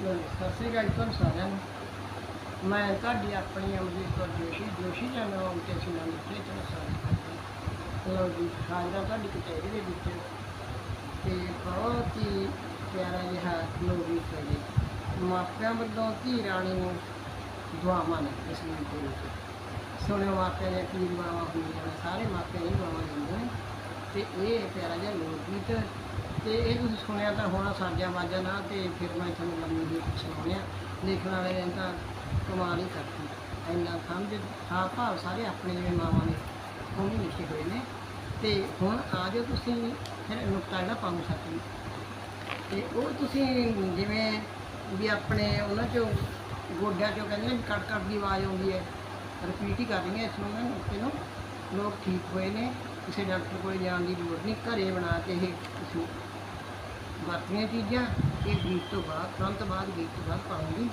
ਸਤਿ ਸ੍ਰੀ ਅਕਾਲ ਤੁਹਾਨੂੰ ਸਾਰਿਆਂ ਨੂੰ। ਮੈਂ ਤੁਹਾਡੀ ਆਪਣੀ ਅਮਰੀਕ ਕੌਰ ਜੋਸ਼ੀ ਜੋਸ਼ੀ ਚੈਨਲ ਉੱਤੇ ਅਸੀਂ ਨਾਮ ਲਿਖੇ ਚਲੋ ਸਾਰੇ ਲਓ ਜੀ ਹਾਜ਼ਰ ਤੁਹਾਡੀ ਕਚਹਿਰੀ ਦੇ ਵਿੱਚ ਤੇ ਬਹੁਤ ਹੀ ਪਿਆਰਾ ਜਿਹਾ ਲੋਰੀ ਸਜੇ ਮਾਪਿਆਂ ਵੱਲੋਂ ਧੀ ਰਾਣੀ ਨੂੰ ਦੁਆਵਾਂ ਨੇ ਇਸ ਨੂੰ ਦੇ ਵਿੱਚ। ਸੁਣਿਓ ਮਾਪਿਆਂ ਦੀਆਂ ਕੀ ਦੁਆਵਾਂ ਹੁੰਦੀਆਂ ਨੇ, ਸਾਰੇ ਮਾਪਿਆਂ ਦੀ ਦੁਆਵਾਂ ਦਿੰਦੇ ਨੇ। ਤੇ ਇਹ ਪਿਆਰਾ ਜਿਹਾ ਲੋਕ ਗੀਤ ਤੇ ਇਹ ਤੁਸੀਂ ਸੁਣਿਆ ਤਾਂ ਹੋਣਾ ਸਾਜਿਆ ਵਾਜਾ ਨਾਲ ਤੇ ਫਿਰ ਮੈਂ ਤੁਹਾਨੂੰ ਲੰਮੀ ਹੀ ਸੁਣਾਉਣਿਆ ਲਿਖਣ ਵਾਲੇ ਨੇ ਤਾਂ ਕਮਾਲ ਹੀ ਕਰਤੀ। ਇੰਨਾ ਸਮਝ ਹਾਂ ਭਾਵ ਸਾਰੇ ਆਪਣੇ ਜਿਵੇਂ ਮਾਵਾਂ ਨੇ, ਉਹ ਵੀ ਲਿਖੇ ਹੋਏ ਨੇ। ਤੇ ਹੁਣ ਆ ਜਾਓ ਤੁਸੀਂ, ਫਿਰ ਨੁਕਤਾ ਜਿਹੜਾ ਪਾਉਂ ਸਕਦੇ ਤੇ ਉਹ ਤੁਸੀਂ ਜਿਵੇਂ ਵੀ ਆਪਣੇ ਉਹਨਾਂ ਚੋਂ, ਗੋਡਿਆਂ ਚੋਂ ਕਹਿੰਦੇ ਨੇ ਵੀ ਕੜ ਕੜ ਦੀ ਆਵਾਜ਼ ਆਉਂਦੀ ਹੈ। ਰਿਪੀਟ ਹੀ ਕਰ ਰਹੀਆਂ ਇਸ ਨੂੰ ਮੈਂ ਨੁਕਤੇ ਨੂੰ। ਲੋਕ ਠੀਕ ਹੋਏ ਨੇ, ਕਿਸੇ ਡਾਕਟਰ ਕੋਲ ਜਾਣ ਦੀ ਲੋੜ ਨਹੀਂ, ਘਰੇ ਬਣਾ ਕੇ ਇਹ ਤੁਸੀਂ ਵਰਤੀਆਂ ਚੀਜ਼ਾਂ, ਇਹ ਗੀਤ ਤੋਂ ਬਾਅਦ, ਤੁਰੰਤ ਬਾਅਦ ਗੀਤ ਤੋਂ ਬਾਅਦ ਪਾਉਂਗੀ।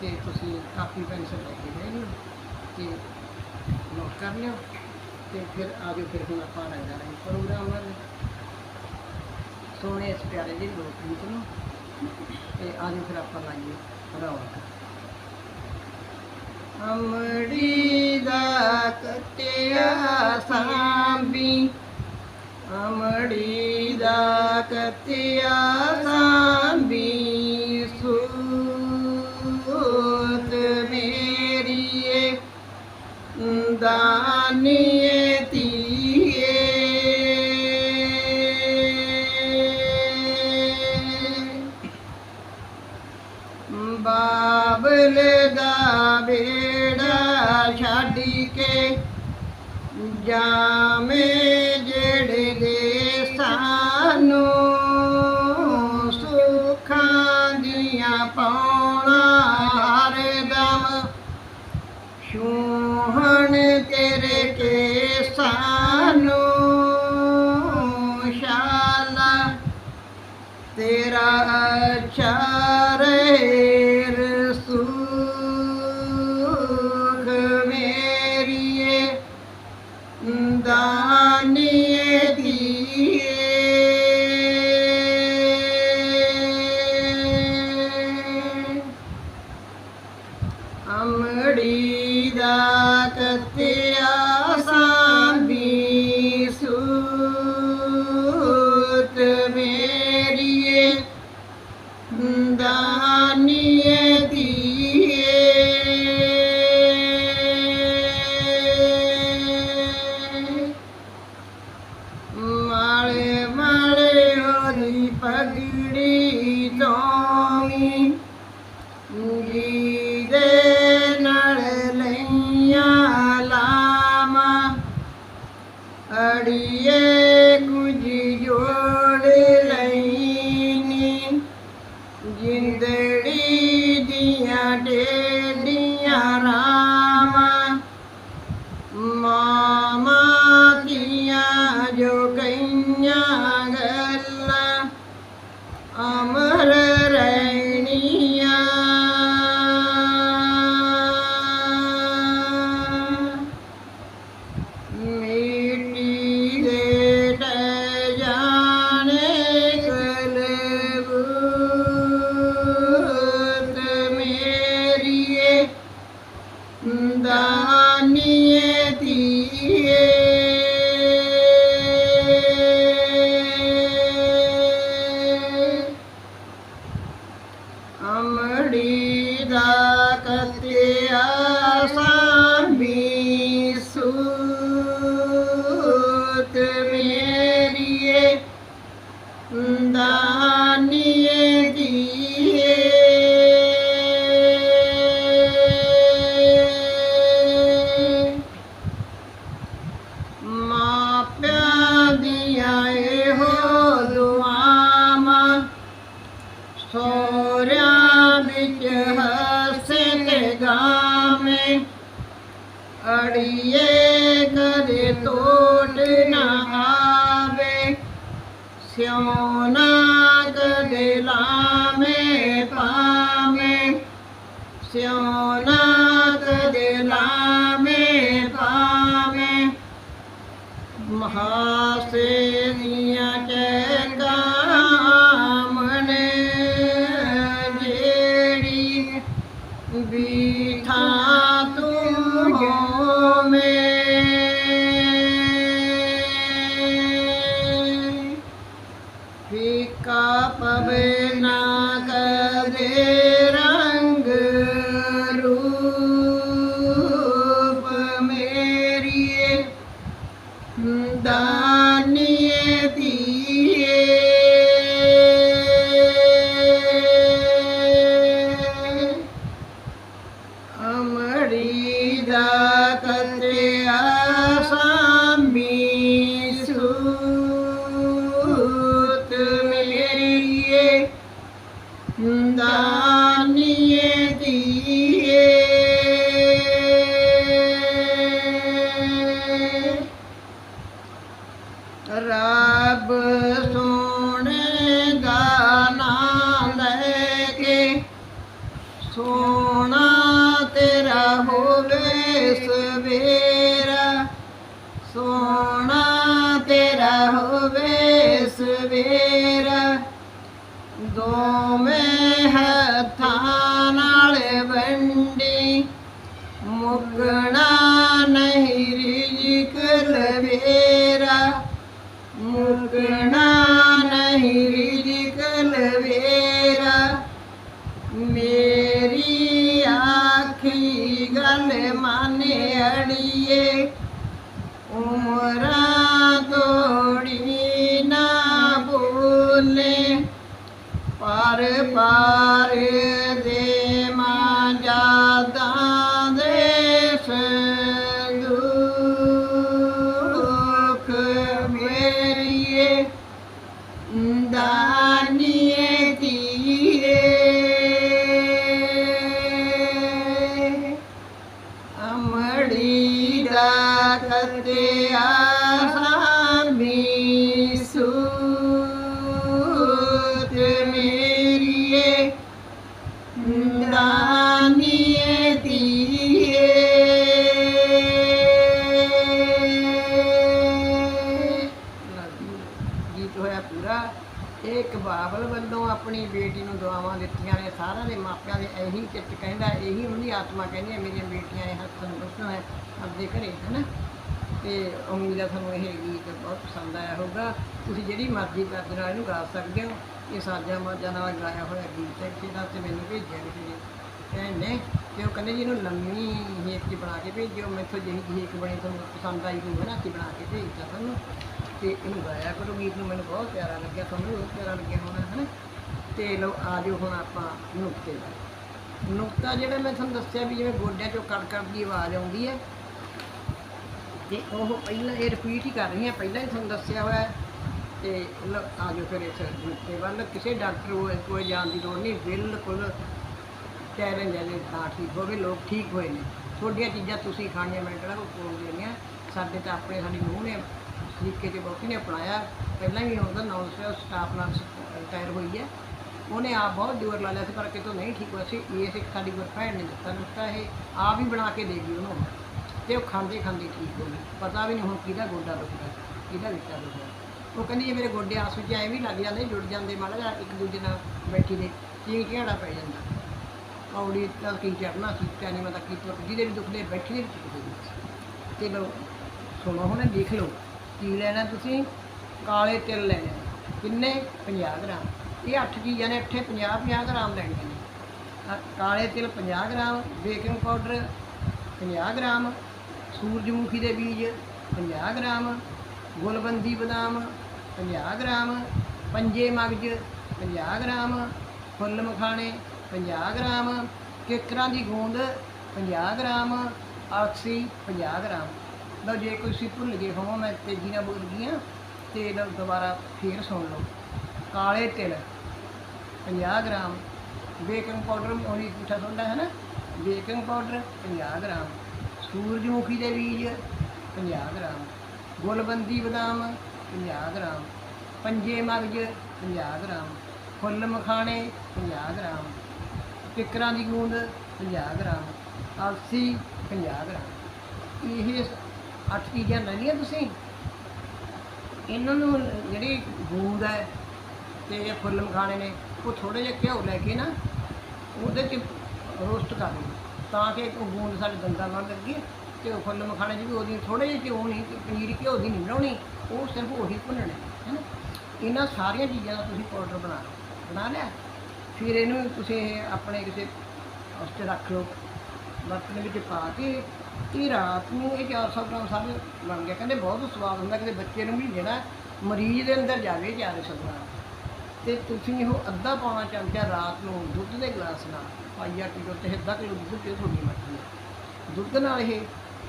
ਤੇ ਤੁਸੀਂ ਕਾਪੀ ਪੈਨਸਲ ਲੈ ਕੇ ਬਹਿ ਜਾਓ ਤੇ ਨੋਟ ਕਰ ਲਿਓ ਤੇ ਫਿਰ ਆ ਜਾਓ ਫਿਰ ਹੁਣ ਆਪਾਂ ਲੱਗਦਾ ਰਹੇ ਪ੍ਰੋਗਰਾਮ ਵੱਲ। ਸੋਹਣੇ ਇਸ ਪਿਆਰੇ ਦੇ ਲੋਕ ਗੀਤ ਨੂੰ। ਤੇ ਆ ਜਾਓ ਫਿਰ ਆਪਾਂ ਲਾਈਏ ਰੌਣਕ। ਅਮੜੀ ਦਾ ਕਟਿਆ ਸਾਂਭੀ, ਅਮੜੀ ਦਾ ਕਟਿਆ ਸਾਂਭੀ ਸੂਤ ਮੇਰੀਏ ਦਾਨੀਏ ਤੀਏ ਬਾਬਲ ਦਾ ਬੇੜਾ ਛੱਡ ਕੇ ਜਾਮੇ अच्छा ਸਿਉਣਾ ਕਦੇ ਲਾਵੇਂ ਪਾਵੇਂ ਸਿਉਣਾ ਕਦੇ ਲਾਵੇਂ ਪਾਵੇਂ ਮਹਾਸੇ ਦੀਆਂ ਇਹ ਇੱਕ ਬਾਬਲ ਵੱਲੋਂ ਆਪਣੀ ਬੇਟੀ ਨੂੰ ਦੁਆਵਾਂ ਦਿੱਤੀਆਂ ਨੇ। ਸਾਰਿਆਂ ਦੇ ਮਾਪਿਆਂ ਦੇ ਇਹੀ ਚਿੱਤ ਕਹਿੰਦਾ, ਇਹੀ ਉਹਦੀ ਆਤਮਾ ਕਹਿੰਦੀ ਹੈ, ਮੇਰੀਆਂ ਬੇਟੀਆਂ ਨੇ ਇਹ ਨੂੰ ਹੈ। ਆਪਦੇ ਘਰੇ ਹੈ ਨਾ ਤੇ ਉਮੀਦ ਹੈ ਤੁਹਾਨੂੰ ਇਹ ਗੀਤ ਬਹੁਤ ਪਸੰਦ ਆਇਆ ਹੋਊਗਾ। ਤੁਸੀਂ ਜਿਹੜੀ ਮਰਜ਼ੀ ਕਰਦੇ ਨਾਲ ਇਹਨੂੰ ਗਾ ਸਕਦੇ ਹੋ। ਇਹ ਸਾਜਾਂ ਮਾਜਾਂ ਨਾਲ ਗਾਇਆ ਹੋਇਆ ਗੀਤ ਹੈ ਜਿਹਦਾ ਤੇ ਮੈਨੂੰ ਭੇਜਿਆ ਕਿਸੇ ਨੇ। ਕਹਿੰਦੇ ਤੇ ਉਹ ਕਹਿੰਦੇ ਜੀ ਇਹਨੂੰ ਲੰਮੀ ਹੇਕ ਚ ਬਣਾ ਕੇ ਭੇਜਿਓ, ਮੈਥੋਂ ਜਿਹੀ ਜਿਹੀ ਹੇਕ ਬਣੀ ਤੁਹਾਨੂੰ ਪਸੰਦ ਆਈ ਹੋਈ ਨਾ ਕਿ ਬਣਾ ਕੇ ਭੇਜਤਾ ਤੁਹਾਨੂੰ। ਤੇ ਇਹਨੂੰ ਗਾਇਆ ਕਰੋ, ਗੀਤ ਨੂੰ ਮੈਨੂੰ ਬਹੁਤ ਪਿਆਰਾ ਲੱਗਿਆ, ਤੁਹਾਨੂੰ ਵੀ ਬਹੁਤ ਪਿਆਰਾ ਲੱਗਿਆ ਹੋਣਾ, ਹੈ ਨਾ? ਤੇ ਲਓ, ਆ ਜਾਓ ਹੁਣ ਆਪਾਂ ਨੁਕਤੇ ਦਾ। ਨੁਕਤਾ ਜਿਹੜਾ ਮੈਂ ਤੁਹਾਨੂੰ ਦੱਸਿਆ ਵੀ ਜਿਵੇਂ ਗੋਡਿਆਂ ਚੋਂ ਕੜ ਕੜ ਦੀ ਆਵਾਜ਼ ਆਉਂਦੀ ਹੈ ਤੇ ਉਹ ਪਹਿਲਾਂ ਇਹ ਰਿਪੀਟ ਹੀ ਕਰ ਰਹੀ ਹਾਂ ਪਹਿਲਾਂ ਹੀ ਤੁਹਾਨੂੰ ਦੱਸਿਆ ਹੋਇਆ ਹੈ। ਤੇ ਲਓ, ਆ ਜਾਓ ਫਿਰ ਇਸ ਨੁਕਤੇ ਵੱਲ ਕਿਸੇ ਡਾਕਟਰ ਕੋਲ ਕੋਈ ਜਾਣ ਦੀ ਲੋੜ ਨਹੀਂ। ਬਿਲਕੁਲ ਕਹਿ ਰਹੇ ਜੇ ਤਾਂ ਠੀਕ ਹੋਵੇ ਲੋਕ ਠੀਕ ਹੋਏ ਨੇ। ਤੁਹਾਡੀਆਂ ਚੀਜ਼ਾਂ ਤੁਸੀਂ ਖਾਣੀਆਂ ਮੈਂ ਕਿਹੜਾ ਕੋਈ ਕੋਲ ਦੇਣੀਆਂ ਸਾਡੇ ਤਾਂ ਆਪਣੇ ਸਾਡੀ ਨੂੰਹ ਨੇ ਤਰੀਕੇ ਤੇ ਬਹੁਤੀ ਨੇ ਅਪਣਾਇਆ। ਪਹਿਲਾਂ ਵੀ ਉਹਦਾ ਨੌਨ ਸਟਾਫ ਨਾਲ ਰਿਟਾਇਰ ਹੋਈ ਹੈ। ਉਹਨੇ ਆਪ ਬਹੁਤ ਜ਼ੋਰ ਲਾ ਲਿਆ ਸੀ ਪਰ ਕਿਤੋਂ ਨਹੀਂ ਠੀਕ ਹੋਇਆ ਸੀ। ਇਹ ਇੱਕ ਸਾਡੀ ਗੁਰਭੈਣ ਨੇ ਦਿੱਤਾ ਨੁਸਖਾ। ਇਹ ਆਪ ਹੀ ਬਣਾ ਕੇ ਦੇ ਗਈ ਉਹਨੂੰ। ਤੇ ਉਹ ਖਾਂਦੇ ਖਾਂਦੇ ਠੀਕ ਹੋ ਗਈ। ਪਤਾ ਵੀ ਨਹੀਂ ਹੁਣ ਕਿਹਦਾ ਗੋਡਾ ਦੁਖਦਾ, ਕਿਹਦਾ ਵਿੱਚਾ ਦੁਖਦਾ। ਉਹ ਕਹਿੰਦੀ ਜੇ ਮੇਰੇ ਗੋਡੇ ਆਸ ਵਿੱਚ ਐ ਵੀ ਲੱਗ ਜਾਂਦੇ, ਜੁੜ ਜਾਂਦੇ, ਮਾੜਾ ਜਿਹਾ ਇੱਕ ਦੂਜੇ ਨਾਲ ਬੈਠੀ ਦੇ, ਚੀਂ ਝਾੜਾ ਪੈ ਜਾਂਦਾ। ਔੜੀ ਤਾਂ ਕੀ ਚੜਨਾ ਸੀ ਕਹਿੰਦੀ ਮੈਂ ਤਾਂ ਕੀ ਤੁਰ ਜਿਹਦੇ ਵੀ ਦੁਖਦੇ ਬੈਠੀ ਦੇ ਵੀ ਦੁਖਦੇ ਤੇ ਲਓ, ਸੁਣੋ ਹੁਣ, ਲਿਖ ਲਓ, ਕੀ ਲੈਣਾ ਤੁਸੀਂ? ਕਾਲੇ ਤਿਲ ਲੈਣੇ। ਕਿੰਨੇ? 50 ਗ੍ਰਾਮ। ਇਹ ਅੱਠ ਚੀਜ਼ਾਂ ਨੇ, ਇੱਥੇ 50 50 ਗ੍ਰਾਮ ਲੈਣੀਆਂ ਨੇ। ਕਾਲੇ ਤਿਲ 50 ਗ੍ਰਾਮ, ਬੇਕਿੰਗ ਪਾਊਡਰ 50 ਗ੍ਰਾਮ ਸੂਰਜਮੁਖੀ ਦੇ ਬੀਜ 50 ਗ੍ਰਾਮ, ਗੁਲਬੰਦੀ ਬਦਾਮ 50 ਗ੍ਰਾਮ, ਪੰਜੇ ਮਗਜ 50 ਗ੍ਰਾਮ, ਫੁੱਲ ਮਖਾਣੇ 50 ਗ੍ਰਾਮ, ਕੇਕਰਾਂ ਦੀ ਗੂੰਦ 50 ਗ੍ਰਾਮ, ਆਕਸੀ 50 ਗ੍ਰਾਮ। ਲਓ ਜੇ ਕੋਈ ਸੀ ਭੁੱਲ ਗਏ ਹੋਵਾਂ, ਮੈਂ ਤੇਜ਼ੀ ਨਾਲ ਬੋਲ ਗਈਆਂ ਤੇ ਲਓ ਦੁਬਾਰਾ ਫੇਰ ਸੁਣ ਲਓ। ਕਾਲੇ ਤਿਲ 50 ਗ੍ਰਾਮ। ਬੇਕਿੰਗ ਪਾਊਡਰ ਉਹੀ ਪੁੱਠਾ ਸੋਡਾ ਹੈ ਨਾ? Baking powder 50 gram. ਸੂਰਜਮੁਖੀ ਦੇ ਬੀਜ 50 ਗ੍ਰਾਮ ਗੁਲਬੰਦੀ ਬਦਾਮ 50 ਗ੍ਰਾਮ ਪੰਜੇ ਮਗਜ 50 ਗ੍ਰਾਮ ਫੁੱਲ ਮਖਾਣੇ 50 ਗ੍ਰਾਮ ਟਿਕਰਾਂ ਦੀ ਗੂੰਦ 50 ਗ੍ਰਾਮ ਅਲਸੀ 50 ਗ੍ਰਾਮ ਇਹ ਅੱਠ ਚੀਜ਼ਾਂ ਲੈਣੀਆਂ ਤੁਸੀਂ? ਇਹਨਾਂ ਨੂੰ ਜਿਹੜੀ ਗੂੰਦ ਹੈ ਤੇ ਇਹ ਫੁੱਲ ਮਖਾਣੇ ਨੇ, ਉਹ ਥੋੜੇ ਜਿਹਾ ਘਿਓ ਲੈ ਕੇ ਨਾ ਉਹਦੇ 'ਚ ਰੋਸਟ ਕਰ ਲਓ ਤਾਂ ਕਿ ਉਹ ਬੂੰਦ ਸਾਡੇ ਦੰਦਾਂ ਨਾਲ ਲੱਗੇ ਤੇ ਉਹ ਫੁੱਲ ਮਖਾਣੇ 'ਚ ਵੀ ਉਹਦੀ ਥੋੜੇ ਜਿਹੇ ਘਿਓ ਨਹੀਂ ਤੇ ਪਨੀਰ ਘਿਓ ਦੀ ਨਹੀਂ ਬਣਾਉਣੀ, ਉਹ ਸਿਰਫ ਉਹੀ ਭੁੰਨਣੇ, ਹੈ ਨਾ? ਇਹਨਾਂ ਸਾਰੀਆਂ ਚੀਜ਼ਾਂ ਦਾ ਤੁਸੀਂ ਪਾਊਡਰ ਬਣਾ ਲਓ, ਬਣਾ ਲਿਆ। ਫਿਰ ਇਹਨੂੰ ਤੁਸੀਂ ਆਪਣੇ ਕਿਸੇ ਉਸ 'ਤੇ ਰੱਖ ਲਓ, ਬਰਤਨ ਵਿੱਚ ਪਾ ਕੇ ਤੇ ਰਾਤ ਨੂੰ ਇਹ 400 ਗ੍ਰਾਮ ਸਾਰੇ ਬਣ ਗਿਆ। ਕਹਿੰਦੇ ਬਹੁਤ ਸਵਾਦ ਹੁੰਦਾ ਕਿਸੇ ਬੱਚੇ ਨੂੰ ਵੀ ਜਿਹੜਾ ਮਰੀਜ਼ ਦੇ ਅੰਦਰ ਜਾਵੇ 400 ਗ੍ਰਾਮ। ਤੇ ਤੁਸੀਂ ਉਹ ਅੱਧਾ ਪੌਣਾ ਚਮਚਾ ਰਾਤ ਨੂੰ ਦੁੱਧ ਦੇ ਗਲਾਸ ਨਾਲ ਪਾਈਆ ਕਿਲੋ ਤੇ ਅੱਧਾ ਕਿਲੋ ਦੁੱਧ ਤੇ ਤੁਹਾਡੀ ਮਰਜ਼ੀ ਹੈ ਦੁੱਧ ਨਾਲ ਇਹ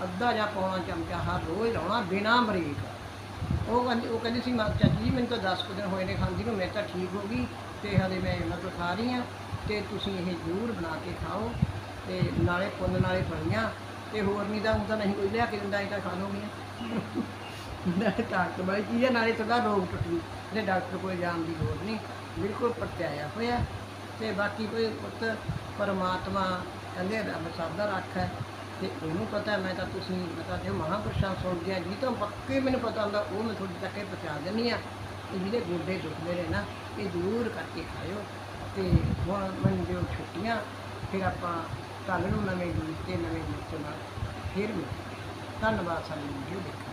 ਅੱਧਾ ਜਾਂ ਪੌਣਾ ਚਮਚਾ ਹਰ ਰੋਜ਼ ਲਾਉਣਾ ਬਿਨਾ ਬਰੇਕ। ਉਹ ਕਹਿੰਦੀ ਉਹ ਕਹਿੰਦੀ ਸੀ, ਮਾਂ ਚਾਚੀ ਜੀ, ਮੈਨੂੰ ਤਾਂ 10 ਕੁ ਦਿਨ ਹੋਏ ਨੇ ਖਾਂਦੀ ਨੂੰ, ਮੈਂ ਤਾਂ ਠੀਕ ਹੋ ਗਈ ਤੇ ਹਲੇ ਮੈਂ ਮਤਲਬ ਖਾ ਰਹੀ ਹਾਂ ਤੇ ਤੁਸੀਂ ਇਹ ਜ਼ਰੂਰ ਬਣਾ ਕੇ ਖਾਓ ਤੇ ਨਾਲੇ ਪੁੰਨ ਨਾਲੇ ਫਲੀਆਂ ਤੇ ਹੋਰ ਨਹੀਂ ਤਾਂ ਹੁਣ ਤਾਂ ਨਹੀਂ ਕੋਈ ਲਿਆ ਕੇ ਦਿੰਦਾ, ਇਹ ਤਾਂ ਖਾ ਲੋਗੇ ਨਾਲੇ ਤਾਕਤ ਵਾਲੀ ਚੀਜ਼ ਹੈ, ਨਾਲੇ ਤੁਹਾਡਾ ਰੋਗ ਟੁੱਟੂ। ਤੇ ਡਾਕਟਰ ਕੋਲ ਜਾਣ ਦੀ ਲੋੜ ਨਹੀਂ। ਬਿਲਕੁਲ ਪਰਚਾਇਆ ਹੋਇਆ। ਤੇ ਬਾਕੀ ਕੋਈ ਪੁੱਤ ਪਰਮਾਤਮਾ ਕਹਿੰਦੇ ਰੱਬ ਸਭ ਦਾ ਰੱਖ ਹੈ। ਤੇ ਉਹਨੂੰ ਪਤਾ, ਮੈਂ ਤਾਂ ਤੁਸੀਂ ਪਤਾ ਜੋ ਮਹਾਂਪੁਰਸ਼ਾਂ ਸੁਣਦੇ ਆ, ਜੀ ਤਾਂ ਪੱਕੇ ਮੈਨੂੰ ਪਤਾ ਹੁੰਦਾ, ਉਹ ਮੈਂ ਤੁਹਾਡੇ ਤੱਕ ਇਹ ਪਹੁੰਚਾ ਦਿੰਦੀ ਆ ਤੇ ਜਿਹਦੇ ਗੋਡੇ ਦੁਖਦੇ ਨੇ ਨਾ, ਇਹ ਦੂਰ ਕਰਕੇ ਖਾਇਓ। ਤੇ ਹੁਣ ਮੈਨੂੰ ਦਿਓ ਛੁੱਟੀਆਂ, ਫਿਰ ਆਪਾਂ ਕੱਲ੍ਹ ਨੂੰ ਨਵੇਂ ਗੀਤ ਤੇ ਨਵੇਂ ਗੀਤ ਨਾਲ ਫਿਰ ਮਿਲਾਂਗੇ ਧੰਨਵਾਦ ਸਾਨੂੰ ਵੀਡੀਓ ਦੇਖਣ